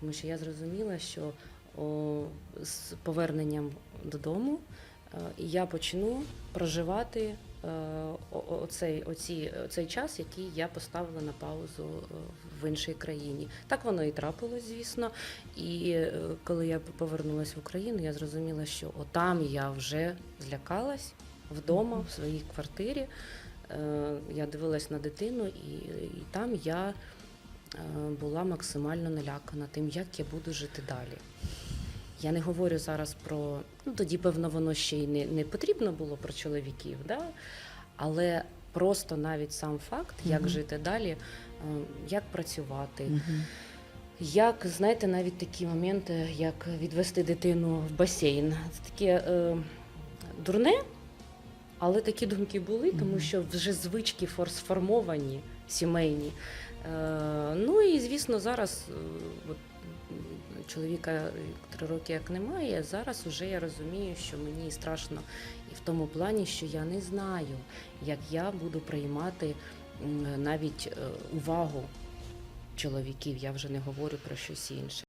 Тому що я зрозуміла, що о, з поверненням додому е, я почну проживати е, о- оцей, оці, оцей час, який я поставила на паузу е, в іншій країні. Так воно і трапилось, звісно. І е, коли я повернулася в Україну, я зрозуміла, що отам я вже злякалась вдома, в своїй квартирі. Е, Я дивилась на дитину, і, і там я була максимально налякана тим, як я буду жити далі. Я не говорю зараз про ну тоді, певно, воно ще й не, не потрібно було про чоловіків, да? але просто навіть сам факт, як Мгм. жити далі, е, як працювати, Мгм. як знаєте, навіть такі моменти, як відвести дитину в басейн. Це таке е, дурне, але такі думки були, тому що вже звички фор- сформовані, сімейні. Е, ну і звісно, зараз е, от, чоловіка три роки як немає. Зараз вже я розумію, що мені страшно і в тому плані, що я не знаю, як я буду приймати навіть е, увагу чоловіків. Я вже не говорю про щось інше.